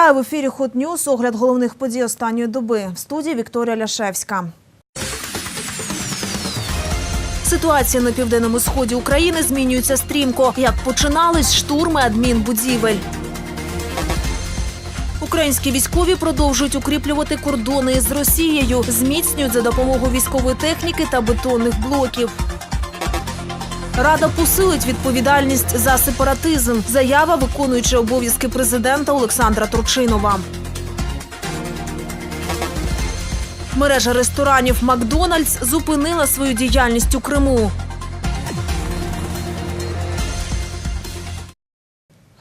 Вітаю в ефірі Hot News. Огляд головних подій останньої доби. В студії Вікторія Ляшевська. Ситуація на південному сході України змінюється стрімко. Як починались штурми адмінбудівель. Українські військові продовжують укріплювати кордони з Росією, зміцнюють за допомогою військової техніки та бетонних блоків. Рада посилить відповідальність за сепаратизм. Заява виконуючи обов'язки президента Олександра Турчинова. Мережа ресторанів Макдональдс зупинила свою діяльність у Криму.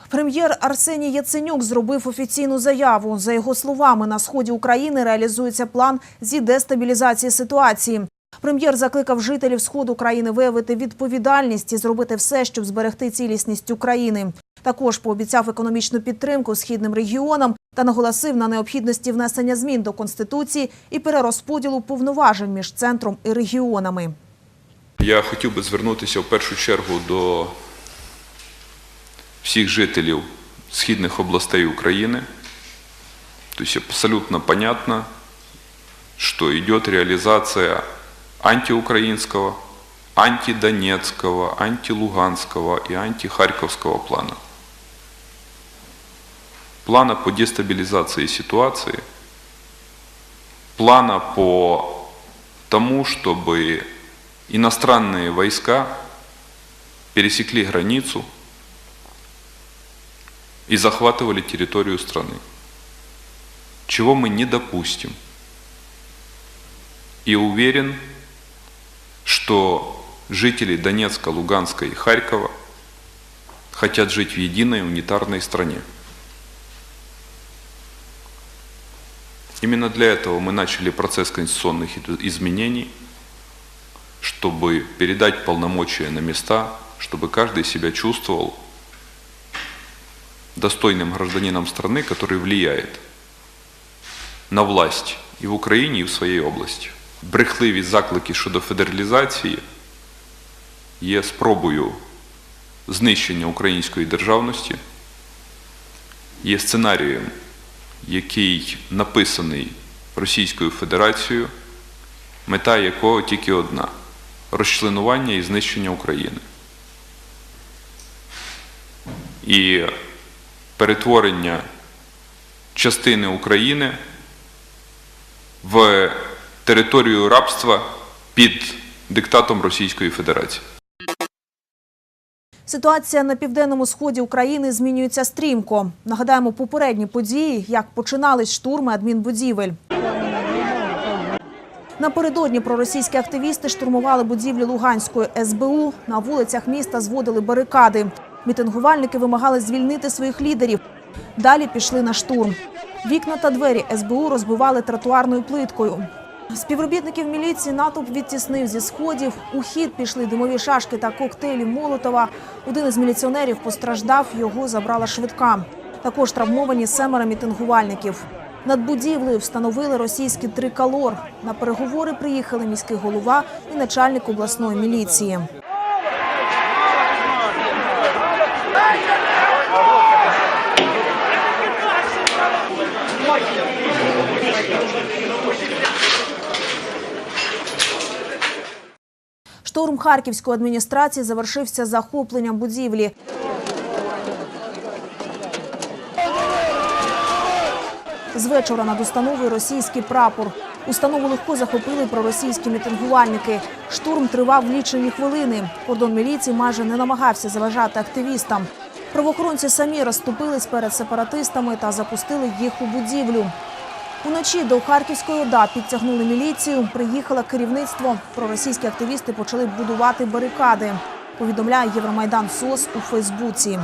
Прем'єр Арсеній Яценюк зробив офіційну заяву. За його словами, на сході України реалізується план зі дестабілізації ситуації. Прем'єр закликав жителів сходу країни виявити відповідальність і зробити все, щоб зберегти цілісність України. Також пообіцяв економічну підтримку східним регіонам та наголосив на необхідності внесення змін до конституції і перерозподілу повноважень між центром і регіонами. Я хотів би звернутися в першу чергу до всіх жителів східних областей України. То есть абсолютно понятно, что идет реализация антиукраинского, антидонецкого, антилуганского и антихарьковского плана. Плана по дестабилизации ситуации, плана по тому, чтобы иностранные войска пересекли границу и захватывали территорию страны. Чего мы не допустим. И уверен, что жители Донецка, Луганска и Харькова хотят жить в единой унитарной стране. Именно для этого мы начали процесс конституционных изменений, чтобы передать полномочия на места, чтобы каждый себя чувствовал достойным гражданином страны, который влияет на власть і в Україні, і в своїй області. Брехливі заклики щодо федералізації є спробою знищення української державності, є сценарієм, який написаний Російською Федерацією, мета якого тільки одна розчленування і знищення України. І перетворення частини України в територію рабства під диктатом Російської Федерації. Ситуація на південному сході України змінюється стрімко. Нагадаємо попередні події, як починались штурми адмінбудівель. Напередодні проросійські активісти штурмували будівлі Луганської СБУ. На вулицях міста зводили барикади. Мітингувальники вимагали звільнити своїх лідерів. Далі пішли на штурм. Вікна та двері СБУ розбивали тротуарною плиткою. Співробітників міліції натовп відтіснив зі сходів. У хід пішли димові шашки та коктейлі Молотова. Один із міліціонерів постраждав, його забрала швидка. Також травмовані семеро мітингувальників. Над будівлею встановили російський триколор. На переговори приїхали міський голова і начальник обласної міліції. Штурм Харківської адміністрації завершився захопленням будівлі. З вечора над установою російський прапор. Установу легко захопили проросійські мітингувальники. Штурм тривав лічені хвилини. Кордон міліції майже не намагався заважати активістам. Правоохоронці самі розступились перед сепаратистами та запустили їх у будівлю. Уночі до Харківської ОДА підтягнули міліцію. Приїхало керівництво. Проросійські активісти почали будувати барикади. Повідомляє Євромайдан СОС у Фейсбуці.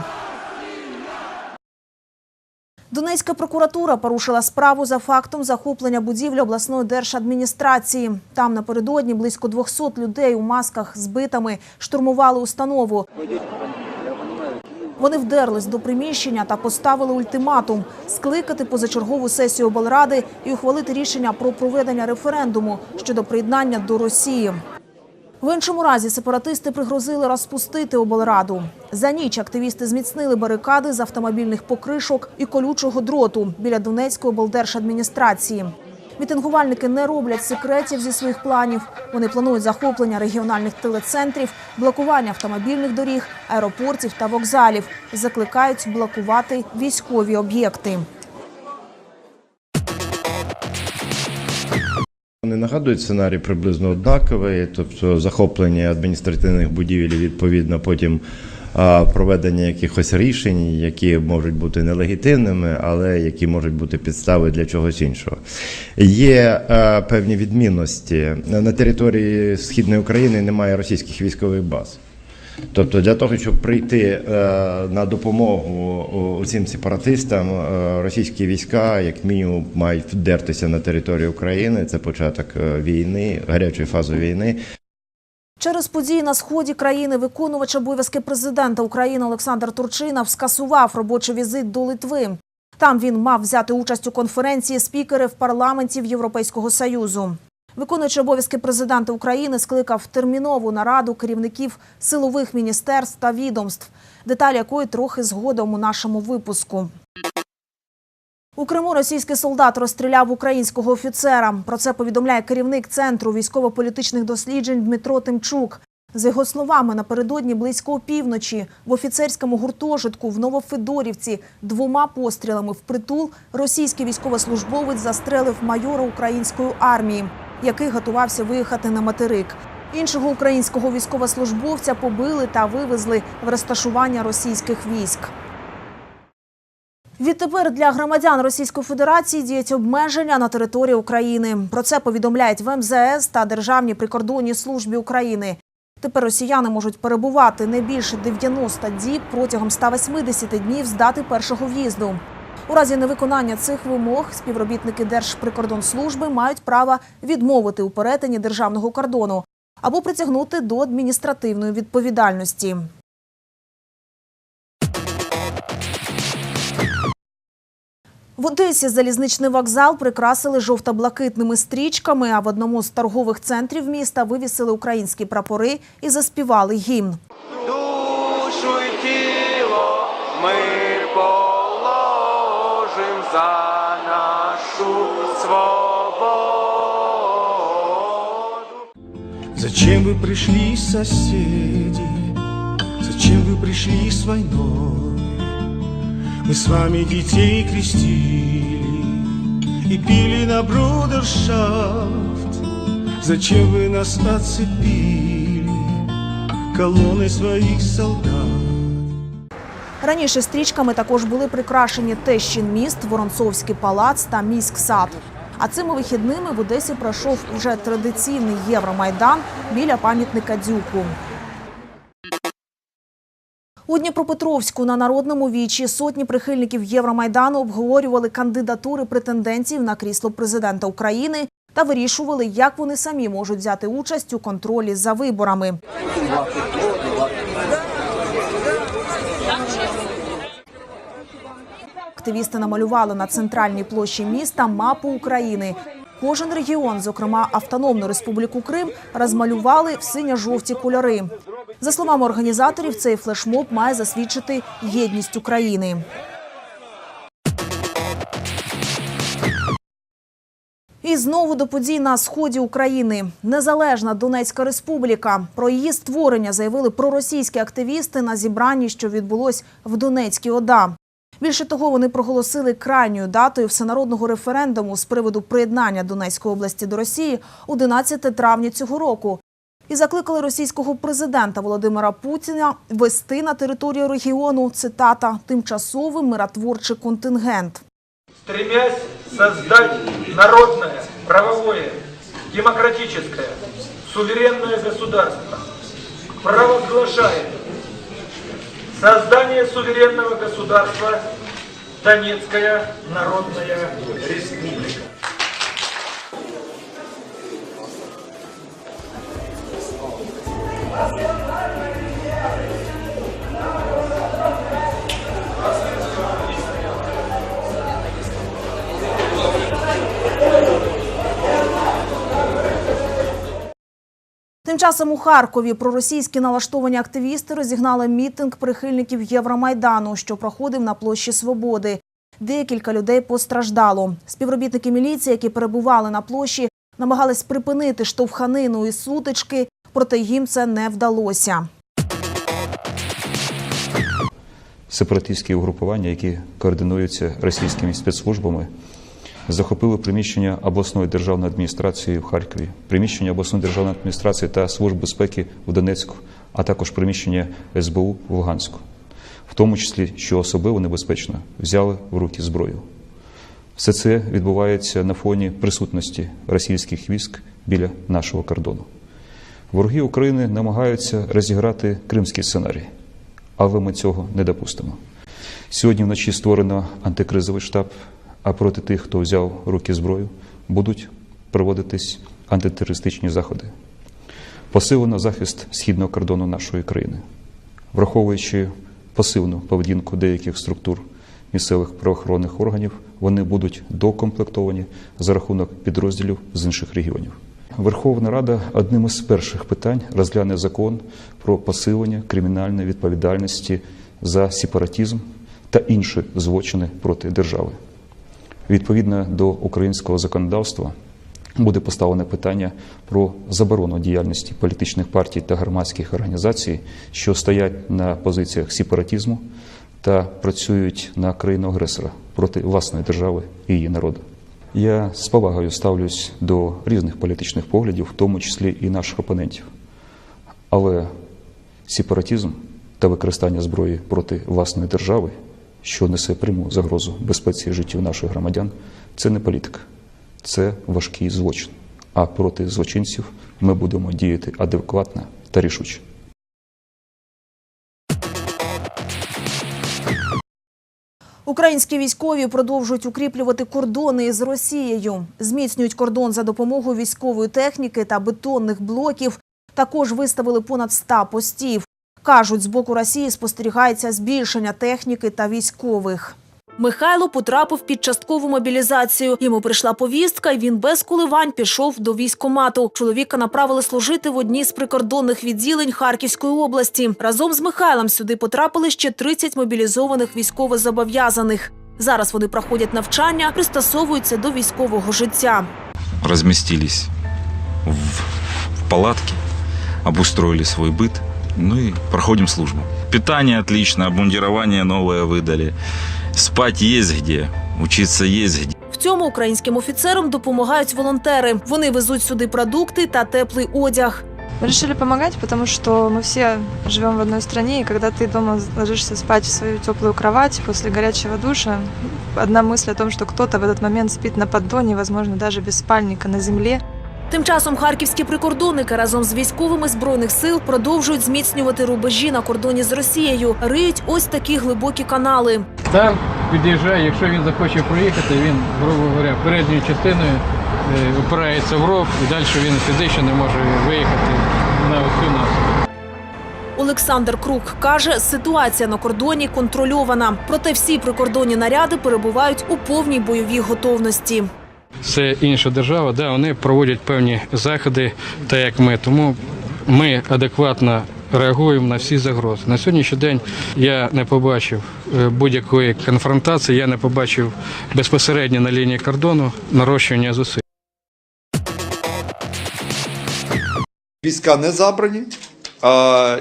Донецька прокуратура порушила справу за фактом захоплення будівлі обласної держадміністрації. Там напередодні близько 200 людей у масках з битами штурмували установу. Вони вдерлись до приміщення та поставили ультиматум скликати позачергову сесію облради і ухвалити рішення про проведення референдуму щодо приєднання до Росії. В іншому разі сепаратисти пригрозили розпустити облраду. За ніч активісти зміцнили барикади з автомобільних покришок і колючого дроту біля Донецької облдержадміністрації. Мітингувальники не роблять секретів зі своїх планів. Вони планують захоплення регіональних телецентрів, блокування автомобільних доріг, аеропортів та вокзалів. Закликають блокувати військові об'єкти. Вони нагадують сценарій приблизно однаковий, тобто захоплення адміністративних будівель, відповідно, потім проведення якихось рішень, які можуть бути нелегітимними, але які можуть бути підстави для чогось іншого. Є е, певні відмінності на території східної України немає російських військових баз. Тобто для того, щоб прийти е, на допомогу цим сепаратистам, е, російські війська, як мінімум, мають вдертися на територію України. Це початок війни, гарячої фази війни. Через події на сході країни виконувач обов'язки президента України Олександр Турчинов скасував робочий візит до Литви. Там він мав взяти участь у конференції спікерів парламентів Європейського союзу. Виконуючий обов'язки президента України скликав термінову нараду керівників силових міністерств та відомств, деталі якої трохи згодом у нашому випуску. У Криму російський солдат розстріляв українського офіцера. Про це повідомляє керівник центру військово-політичних досліджень Дмитро Тимчук. За його словами, напередодні близько опівночі в офіцерському гуртожитку в Новофедорівці двома пострілами в притул російський військовослужбовець застрелив майора української армії, який готувався виїхати на материк. Іншого українського військовослужбовця побили та вивезли в розташування російських військ. Відтепер для громадян Російської Федерації діють обмеження на території України. Про це повідомляють в МЗС та Державній прикордонній службі України. Тепер росіяни можуть перебувати не більше 90 діб протягом 180 днів з дати першого в'їзду. У разі невиконання цих вимог співробітники Держприкордонслужби мають право відмовити у перетині державного кордону або притягнути до адміністративної відповідальності. В Одесі залізничний вокзал прикрасили жовто-блакитними стрічками, а в одному з торгових центрів міста вивісили українські прапори і заспівали гімн. душу і тіло ми положим за нашу свободу. Зачем вы пришли, соседи? Зачем вы пришли с войной? Мы с вами детей крестили И пили на брудершафт Зачем вы нас оцепили Колонной своих солдат? Раніше стрічками також були прикрашені Тещин міст, Воронцовський палац та міськсад. А цими вихідними в Одесі пройшов вже традиційний Євромайдан біля пам'ятника Дюку. У Дніпропетровську на народному вічі сотні прихильників Євромайдану обговорювали кандидатури претендентів на крісло президента України та вирішували, як вони самі можуть взяти участь у контролі за виборами. Активісти намалювали на центральній площі міста мапу України. Кожен регіон, зокрема Автономну Республіку Крим, розмалювали в синьо-жовті кольори. За словами організаторів, цей флешмоб має засвідчити єдність України. І знову до подій на сході України. Незалежна Донецька Республіка. Про її створення заявили проросійські активісти на зібранні, що відбулось в Донецькій ОДА. Більше того, вони проголосили крайньою датою всенародного референдуму з приводу приєднання Донецької області до Росії 11 травня цього року. І закликали російського президента Володимира Путіна вести на територію регіону цитата тимчасовий миротворчий контингент. стремясь создать народное, правовое, демократическое, суверенное государство, провозглашает создание суверенного государства Донецкая Народная Республика. Тим часом у Харкові проросійські налаштовані активісти розігнали мітинг прихильників Євромайдану, що проходив на площі Свободи. Декілька людей постраждало. Співробітники міліції, які перебували на площі, намагались припинити штовханину і сутички, проте їм це не вдалося. сепаратистські угрупування, які координуються російськими спецслужбами, захопили приміщення обласної державної адміністрації в Харкові, приміщення обласної державної адміністрації та служб безпеки в Донецьку, а також приміщення СБУ в Луганську, в тому числі, що особливо небезпечно, взяли в руки зброю. Все це відбувається на фоні присутності російських військ біля нашого кордону. Вороги України намагаються розіграти кримський сценарій, але ми цього не допустимо. Сьогодні вночі створено антикризовий штаб, а проти тих, хто взяв руки зброю, будуть проводитись антитерористичні заходи. Посилено захист східного кордону нашої країни, враховуючи пасивну поведінку деяких структур місцевих правоохоронних органів, вони будуть докомплектовані за рахунок підрозділів з інших регіонів. Верховна Рада одним із перших питань розгляне закон про посилення кримінальної відповідальності за сепаратизм та інші злочини проти держави. Відповідно до українського законодавства буде поставлене питання про заборону діяльності політичних партій та громадських організацій, що стоять на позиціях сепаратизму та працюють на країну агресора проти власної держави і її народу. Я з повагою ставлюсь до різних політичних поглядів, в тому числі і наших опонентів. Але сепаратизм та використання зброї проти власної держави, що несе пряму загрозу безпеці і життю наших громадян, це не політика, це важкий злочин. А проти злочинців ми будемо діяти адекватно та рішуче. Українські військові продовжують укріплювати кордони із Росією, зміцнюють кордон за допомогою військової техніки та бетонних блоків. Також виставили понад 100 постів. Кажуть, з боку Росії спостерігається збільшення техніки та військових. Михайло потрапив під часткову мобілізацію. Йому прийшла повістка, і він без коливань пішов до військкомату. Чоловіка направили служити в одній з прикордонних відділень Харківської області. Разом з Михайлом сюди потрапили ще 30 мобілізованих військовозобов'язаних. Зараз вони проходять навчання, пристосовуються до військового життя. разместились в, в палатке, обустроили свой быт, ну и проходим службу. Питание отлично, обмундирование новое выдали. Спать есть где, учиться есть где. В цьому українським офіцерам допомагають волонтери. Вони везуть сюди продукти та теплий одяг. Мы решили помогать, потому что мы все живем в одной стране, и когда ты дома ложишься спать в свою теплую кровать после горячего душа, одна мысль о том, что кто-то в этот момент спит на поддоне, возможно, даже без спальника на земле, Тим часом харківські прикордонники разом з військовими збройних сил продовжують зміцнювати рубежі на кордоні з Росією. Риють ось такі глибокі канали. Там під'їжджає, якщо він захоче проїхати, він, грубо говоря, передньою частиною е, опирається в ров і далі він фізично не може виїхати на всю нас. Олександр Крук каже, ситуація на кордоні контрольована. Проте всі прикордонні наряди перебувають у повній бойовій готовності. Це інша держава, да, вони проводять певні заходи, так як ми. Тому ми адекватно реагуємо на всі загрози. На сьогоднішній день я не побачив е, будь-якої конфронтації, я не побачив безпосередньо на лінії кордону нарощування зусиль. Війська не забрані.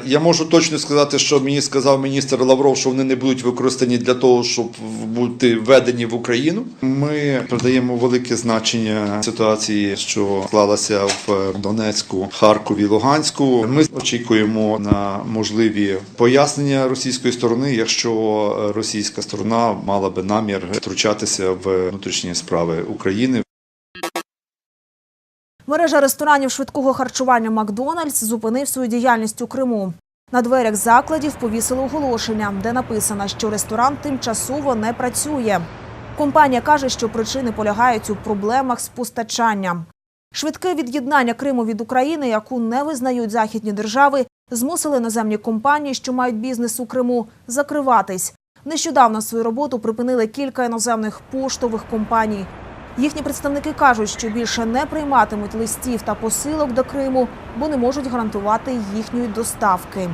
Я можу точно сказати, що мені сказав міністр Лавров, що вони не будуть використані для того, щоб бути введені в Україну. Ми придаємо велике значення ситуації, що склалася в Донецьку, Харкові, Луганську. Ми очікуємо на можливі пояснення російської сторони, якщо російська сторона мала би намір втручатися в внутрішні справи України. Мережа ресторанів швидкого харчування Макдональдс зупинив свою діяльність у Криму. На дверях закладів повісили оголошення, де написано, що ресторан тимчасово не працює. Компанія каже, що причини полягають у проблемах з постачанням. Швидке від'єднання Криму від України, яку не визнають західні держави, змусили наземні компанії, що мають бізнес у Криму, закриватись. Нещодавно свою роботу припинили кілька іноземних поштових компаній. Їхні представники кажуть, що більше не прийматимуть листів та посилок до Криму, бо не можуть гарантувати їхньої доставки.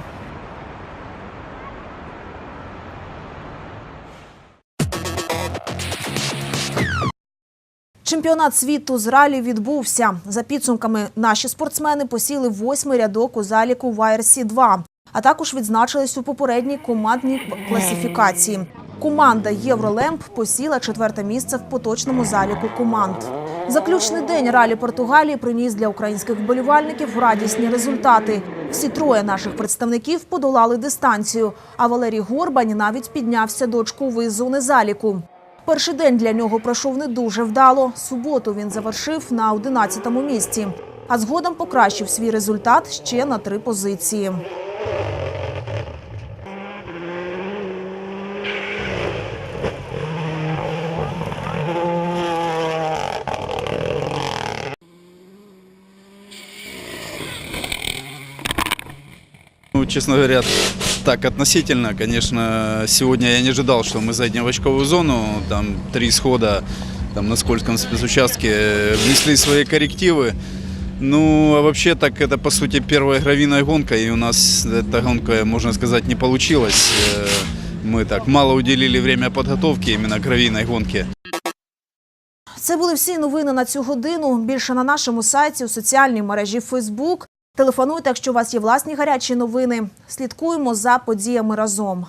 Чемпіонат світу з ралі відбувся. За підсумками наші спортсмени посіли восьмий рядок у заліку YRC 2 а також відзначились у попередній командній класифікації. Команда Євролемп посіла четверте місце в поточному заліку команд. Заключний день ралі Португалії приніс для українських вболівальників радісні результати. Всі троє наших представників подолали дистанцію. А Валерій Горбань навіть піднявся до очкової зони заліку. Перший день для нього пройшов не дуже вдало. Суботу він завершив на 11-му місці, а згодом покращив свій результат ще на три позиції. честно говоря, так относительно, конечно, сегодня я не ожидал, что мы зайдем в очковую зону, там три схода там, на скользком спецучастке внесли свои коррективы. Ну, а вообще так это, по сути, первая гравийная гонка, и у нас эта гонка, можно сказать, не получилась. Э, Мы так мало уделили время подготовки именно к гравийной гонке. Це були всі новини на цю годину. Більше на нашому сайті у соціальній мережі Facebook. Телефонуйте, якщо у вас є власні гарячі новини. Слідкуємо за подіями разом.